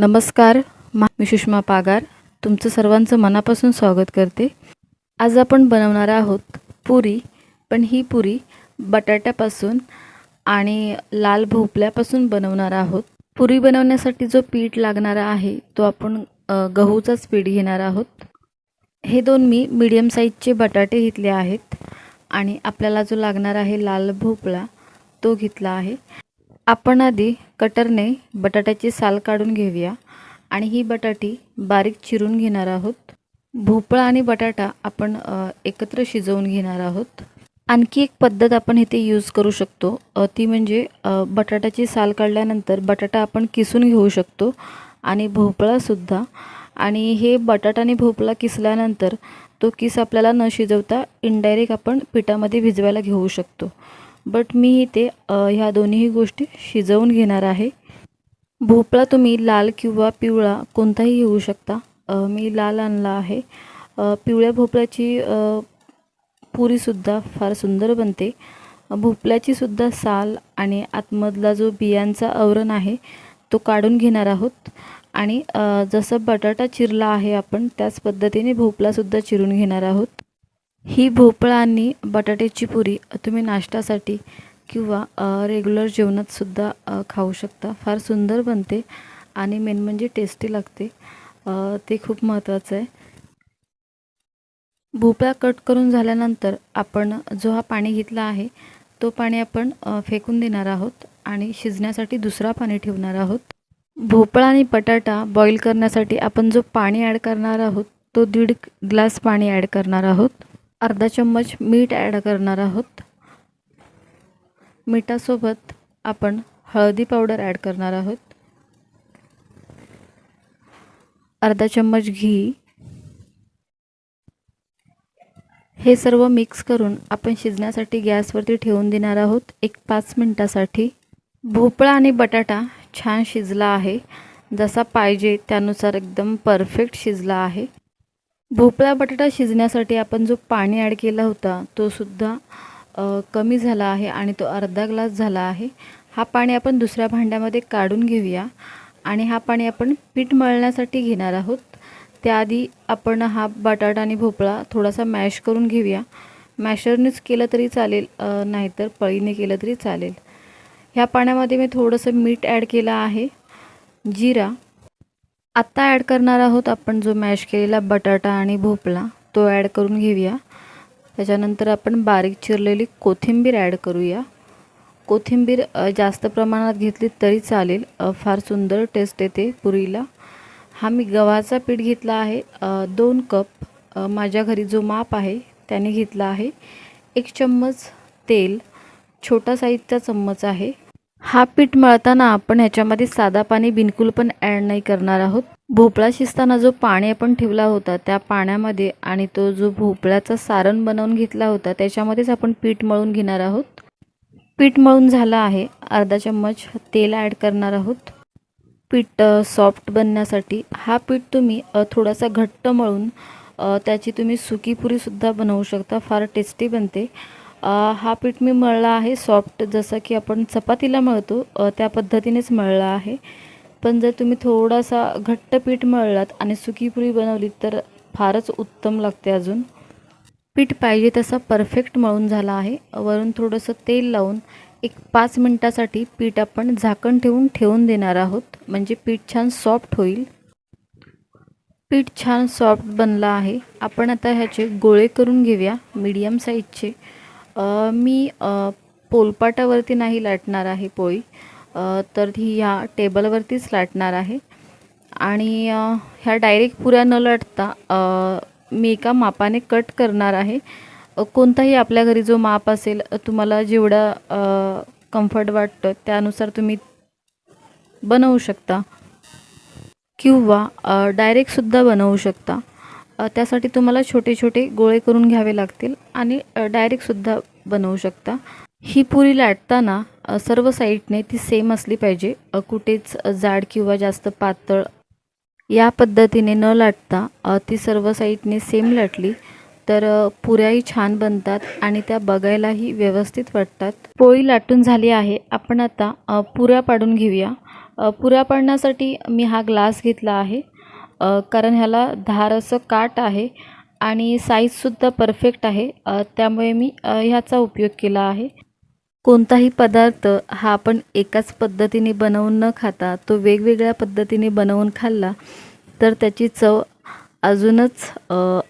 नमस्कार मा मी सुषमा पागार. तुमचं सर्वांचं मनापासून स्वागत करते. आज आपण बनवणार आहोत पुरी पण ही पुरी बटाट्यापासून आणि लाल भोपल्यापासून बनवणार आहोत. पुरी बनवण्यासाठी जो पीठ लागणारा आहे तो आपण गहूचाच पीठ घेणार आहोत. हे दोन मी मीडियम साईजचे बटाटे घेतले आहेत आणि आपल्याला जो लागणार आहे लाल भोपळा तो घेतला आहे. आपण आधी कटरने बटाट्याची साल काढून घेऊया आणि ही बटाटी बारीक चिरून घेणार आहोत. भोपळा आणि बटाटा आपण एकत्र शिजवून घेणार आहोत. आणखी एक पद्धत आपण इथे यूज करू शकतो. ती म्हणजे बटाट्याची साल काढल्यानंतर बटाटा आपण किसून घेऊ शकतो आणि भोपळासुद्धा आणि हे बटाटा आणि भोपळा किसल्यानंतर तो किस आपल्याला न शिजवता इनडायरेक्ट आपण पिठामध्ये भिजवायला घेऊ शकतो. बट मी इथे ह्या दोन्ही गोष्टी शिजवून घेणार आहे. भोपळा तुम्ही लाल किंवा पिवळा कोणताही घेऊ शकता. मी लाल आणला आहे. पिवळ्या भोपळ्याची पुरीसुद्धा फार सुंदर बनते. भोपळ्याचीसुद्धा साल आणि आतमधला जो बियांचा आवरण आहे तो काढून घेणार आहोत. आणि जसं बटाटा चिरला आहे आपण त्याच पद्धतीने भोपळासुद्धा चिरून घेणार आहोत. ही भोपळा आणि बटाट्याची पुरी तुम्ही नाश्त्यासाठी किंवा रेग्युलर जेवणातसुद्धा खाऊ शकता. फार सुंदर बनते आणि मेन म्हणजे टेस्टी लागते. ते खूप महत्त्वाचं आहे. भोपळा कट करून झाल्यानंतर आपण जो हा पाणी घेतला आहे तो पाणी आपण फेकून देणार आहोत आणि शिजण्यासाठी दुसरा पाणी ठेवणार आहोत. भोपळा आणि बटाटा बॉईल करण्यासाठी आपण जो पाणी ॲड करणार आहोत तो दीड ग्लास पाणी ॲड करणार आहोत. अर्धा चम्मच मीठ ॲड करणार आहोत. मिठासोबत आपण हळदी पावडर ॲड करणार आहोत. अर्धा चम्मच घी. हे सर्व मिक्स करून आपण शिजण्यासाठी गॅसवरती ठेवून देणार आहोत. एक पाच मिनटासाठी. भोपळा आणि बटाटा छान शिजला आहे. जसा पाहिजे त्यानुसार एकदम परफेक्ट शिजला आहे. भोपळा बटाटा शिजण्यासाठी आपण जो पाणी ॲड केला होता तो सुद्धा कमी झाला आहे आणि तो अर्धा ग्लास झाला आहे. हा पाणी आपण दुसऱ्या भांड्यामध्ये काढून घेऊया आणि हा पाणी आपण पीठ मळण्यासाठी घेणार आहोत. त्याआधी आपण हा बटाटा आणि भोपळा थोडासा मॅश करून घेऊया. मॅशरनेच केलं तरी चालेल नाहीतर पळीने केलं तरी चालेल. ह्या पाण्यामध्ये मी थोडंसं मीठ ॲड केलं आहे. जिरा. आत्ता ॲड करणार आहोत आपण जो मॅश केलेला बटाटा आणि भोपळा तो ॲड करून घेऊया. त्याच्यानंतर आपण बारीक चिरलेली कोथिंबीर ॲड करूया. कोथिंबीर जास्त प्रमाणात घेतली तरी चालेल. फार सुंदर टेस्ट येते पुरीला. हा मी गव्हाचा पीठ घेतला आहे. दोन कप. माझ्या घरी जो माप आहे त्याने घेतला आहे. एक चम्मच तेल. छोटा साईजचा चम्मच आहे. हा पीठ मळताना आपण ह्याच्यामध्ये साधा पाणी बिलकुल पण ॲड नाही करणार आहोत. भोपळा शिजताना जो पाणी आपण ठेवला होता त्या पाण्यामध्ये आणि तो जो भोपळ्याचा सारण बनवून घेतला होता त्याच्यामध्येच आपण पीठ मळून घेणार आहोत. पीठ मळून झालं आहे. अर्धा चम्मच तेल ॲड करणार आहोत. पीठ सॉफ्ट बनण्यासाठी. हा पीठ तुम्ही थोडासा घट्ट मळून त्याची तुम्ही सुकी पुरीसुद्धा बनवू शकता. फार टेस्टी बनते. हा पीठ मी मळला आहे. सॉफ्ट जसं की आपण चपातीला मळतो त्या पद्धतीनेच मळला आहे. पण जर तुम्ही थोडासा घट्ट पीठ मळलात आणि सुकी पुरी बनवली तर फारच उत्तम लागते अजून. पीठ पाहिजे तसा परफेक्ट मळून झाला आहे. वरून थोडंसं तेल लावून एक पाच मिनटासाठी पीठ आपण झाकण ठेवून ठेवून देणार आहोत. म्हणजे पीठ छान सॉफ्ट होईल. पीठ छान सॉफ्ट बनलं आहे. आपण आता ह्याचे गोळे करून घेऊया मीडियम साईजचे मी पोलपाटावरती नाही लाटणार आहे पोळी. तर ही ह्या टेबलवरतीच लाटणार आहे. आणि ह्या डायरेक्ट पुऱ्या न लाटता मी एका मापाने कट करणार आहे. कोणताही आपल्या घरी जो माप असेल तुम्हाला जेवढा कम्फर्ट वाटतं त्यानुसार तुम्ही बनवू शकता. किंवा डायरेक्टसुद्धा बनवू शकता. त्यासाठी तुम्हाला छोटे छोटे गोळे करून घ्यावे लागतील आणि डायरेक्टसुद्धा बनवू शकता. ही पुरी लाटताना सर्व साईडने ती सेम असली पाहिजे. कुठेच जाड किंवा जास्त पातळ या पद्धतीने न लाटता ती सर्व साईडने सेम लाटली तर पुऱ्याही छान बनतात आणि त्या बघायलाही व्यवस्थित वाटतात. पोळी लाटून झाली आहे. आपण आता पुऱ्या पाडून घेऊया. पुऱ्या पाडण्यासाठी मी हा ग्लास घेतला आहे. कारण ह्याला धार असं काट आहे आणि साईजसुद्धा परफेक्ट आहे. त्यामुळे मी ह्याचा उपयोग केला आहे. कोणताही पदार्थ हा आपण एकाच पद्धतीने बनवून न खाता तो वेगवेगळ्या पद्धतीने बनवून खाल्ला तर त्याची चव अजूनच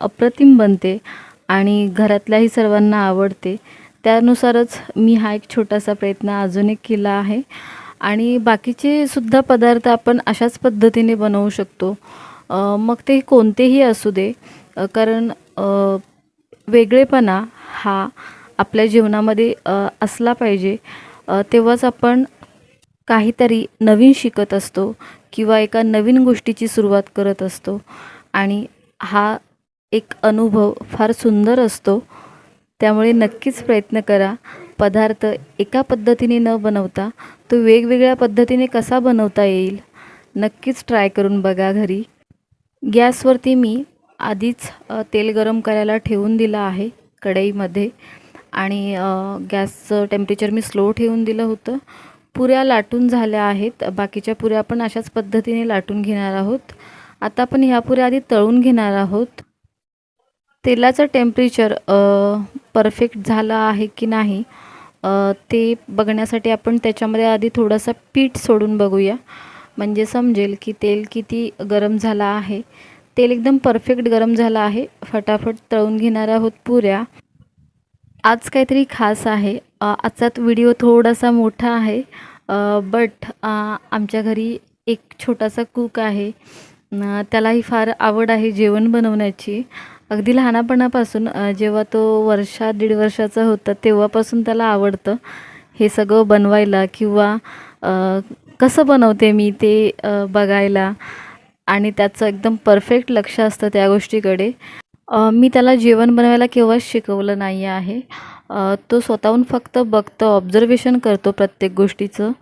अप्रतिम बनते आणि घरातल्याही सर्वांना आवडते. त्यानुसारच मी हा एक छोटासा प्रयत्न अजून एक केला आहे. आणि बाकीचे सुद्धा पदार्थ आपण अशाच पद्धतीने बनवू शकतो. मग ते कोणतेही असू दे. कारण वेगळेपणा हा आपल्या जीवनामध्ये असला पाहिजे. तेव्हाच आपण काहीतरी नवीन शिकत असतो किंवा एका नवीन गोष्टीची सुरुवात करत असतो. आणि हा एक अनुभव फार सुंदर असतो. त्यामुळे नक्कीच प्रयत्न करा. पदार्थ एका पद्धतीने न बनवता तो वेगवेगळ्या पद्धतीने कसा बनवता येईल नक्कीच ट्राय करून बघा घरी. गॅसवरती मी आधीच तेल गरम करायला ठेवून दिलं आहे कढईमध्ये आणि गॅसचं टेम्परेचर मी स्लो ठेवून दिलं होतं. पुऱ्या लाटून झाल्या आहेत. बाकीच्या पुऱ्या आपण अशाच पद्धतीने लाटून घेणार आहोत. आता आपण ह्या पुऱ्या आधी तळून घेणार आहोत. तेलाचं टेम्परेचर परफेक्ट झालं आहे की नाही ते बघण्यासाठी आपण त्याच्यामध्ये आधी थोडासा पीठ सोडून बघूया. म्हणजे समजेल की तेल किती गरम झालं आहे. तेल एकदम परफेक्ट गरम झालं आहे. फटाफट तळून घेणार आहोत पुऱ्या. आज काहीतरी खास आहे. आजचा व्हिडिओ थोडासा मोठा आहे. बट आमच्या घरी एक छोटासा कूक आहे. त्यालाही फार आवड आहे जेवण बनवण्याची. अगदी लहानपणापासून जेव्हा तो वर्षा दीड वर्षाचा होता तेव्हापासून त्याला आवडतं हे सगळं बनवायला किंवा कसं बनवते मी ते बघायला. आणि त्याचं एकदम परफेक्ट लक्ष असतं त्या गोष्टीकडे. मी त्याला जेवण बनवायला केव्हाच शिकवलं नाही आहे. तो स्वतःहून फक्त बघतो ऑब्झर्वेशन करतो प्रत्येक गोष्टीचं.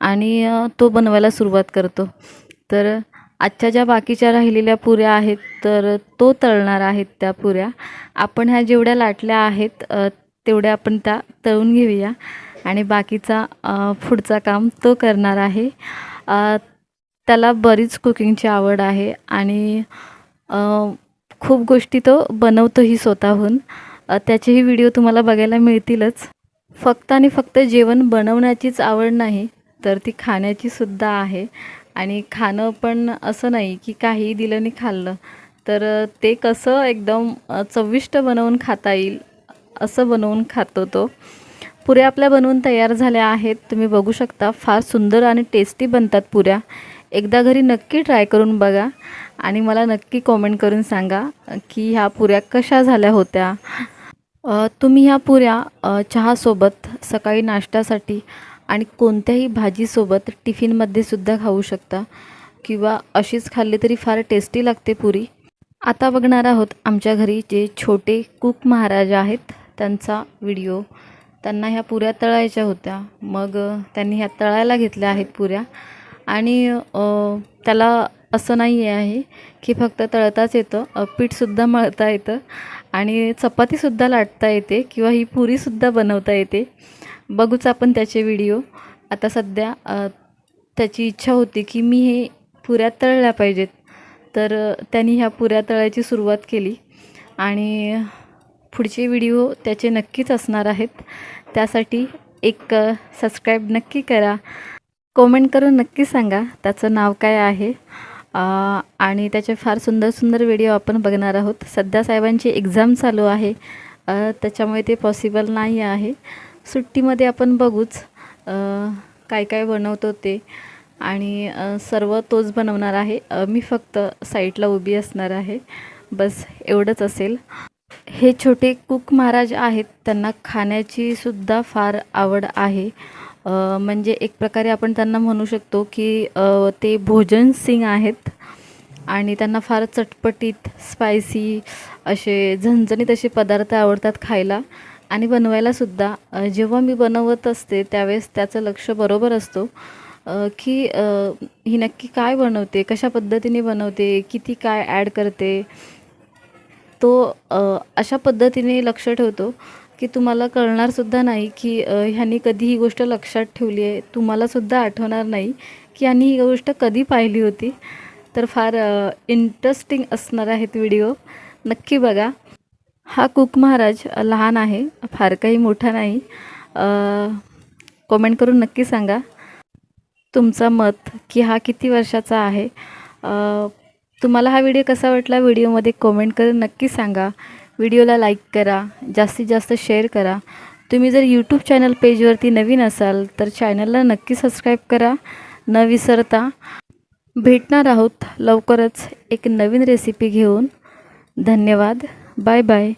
आणि तो बनवायला सुरुवात करतो. तर आजच्या ज्या बाकीच्या राहिलेल्या पुऱ्या आहेत तर तो तळणार आहेत त्या पुऱ्या. आपण ह्या जेवढ्या लाटल्या आहेत तेवढ्या आपण त्या तळून घेऊया. आणि बाकीचा पुढचा काम तो करणार आहे. त्याला बरीच कुकिंगची आवड आहे आणि खूप गोष्टी तो बनवतोही स्वतःहून. त्याचेही व्हिडिओ तुम्हाला बघायला मिळतीलच. फक्त आणि फक्त जेवण बनवण्याचीच आवड नाही तर ती खाण्याचीसुद्धा आहे. आणि खाणं पण असं नाही की काहीही दिलं आणि खाल्लं तर ते कसं एकदम चविष्ट बनवून खाता येईल असं बनवून खातो तो. पुऱ्या आपल्या बनवून तयार झाल्या आहेत. तुम्ही बघू शकता फार सुंदर आणि टेस्टी बनतात पुऱ्या. एकदा घरी नक्की ट्राय करून बघा आणि मला नक्की कॉमेंट करून सांगा की ह्या पुऱ्या कशा झाल्या होत्या. तुम्ही ह्या पुऱ्या चहासोबत सकाळी नाश्त्यासाठी आणि कोणत्याही भाजीसोबत टिफिनमध्ये सुद्धा खाऊ शकता किंवा अशीच खाल्ली तरी फार टेस्टी लागते पुरी. आता बघणार आहोत आमच्या घरी जे छोटे कुक महाराज आहेत त्यांचा व्हिडिओ त्यांना ह्या पुऱ्या तळायच्या होत्या. मग त्यांनी ह्या तळायला घेतल्या आहेत पुऱ्या. आणि त्याला असं नाही आहे की फक्त तळताच येतं पीठसुद्धा मळता येतं आणि चपातीसुद्धा लाटता येते किंवा ही पुरीसुद्धा बनवता येते. बघूच आपण त्याचे व्हिडिओ. आता सध्या त्याची इच्छा होती की मी हे पुऱ्या तळल्या पाहिजेत. तर त्यांनी ह्या पुऱ्या तळायची सुरुवात केली आणि पुढचे व्हिडिओ त्याचे नक्कीच असणार आहेत. त्यासाठी एक सबस्क्राईब नक्की करा. कॉमेंट करून नक्की सांगा त्याचं नाव काय आहे. आणि त्याचे फार सुंदर सुंदर व्हिडिओ आपण बघणार आहोत. सध्या साहेबांची एक्झाम चालू आहे. त्याच्यामुळे ते पॉसिबल नाही आहे. सुट्टीमध्ये आपण बघूच काय काय बनवतो ते. आणि सर्व तोच बनवणार आहे. मी फक्त साईडला उभी असणार आहे. बस एवढंच असेल. हे छोटे कुक महाराज आहेत. त्यांना खाण्याची सुद्धा फार आवड आहे. म्हणजे एक प्रकारे आपण त्यांना म्हणू शकतो की ते भोजन सिंग आहेत. आणि त्यांना फार चटपटीत स्पायसी असे झणझणीत असे पदार्थ आवडतात खायला. आणि बनवायला सुद्धा जेव्हा मी बनवत असते त्यावेळेस त्याचं लक्ष बरोबर असतो की ही नक्की काय बनवते कशा पद्धतीने बनवते किती काय ॲड करते. तो अशा पद्धतीने लक्ष ठेवतो की तुम्हाला कळणारसुद्धा नाही की ह्यांनी ह्यानी कधी ही गोष्ट लक्षात ठेवली आहे. तुम्हालासुद्धा आठवणार नाही की ह्यांनी ही गोष्ट कधी पाहिली होती. तर फार इंटरेस्टिंग असणार आहेत व्हिडिओ नक्की बघा. हा कुक महाराज लहान आहे फार काही मोठा नाही. कमेंट करून नक्की सांगा. तुमचं मत की हा किती वर्षाचा आहे? तुम्हाला हा व्हिडिओ कसा वाटला व्हिडिओमध्ये कमेंट करून नक्की सांगा. व्हिडिओला लाईक करा जास्तीत जास्त शेअर करा. तुम्ही जर यूट्यूब चॅनल पेजवरती नवीन असाल तर चॅनलला नक्की सबस्क्राईब करा. न विसरता. भेटणार आहोत लवकरच एक नवीन रेसिपी घेऊन. धन्यवाद. Bye bye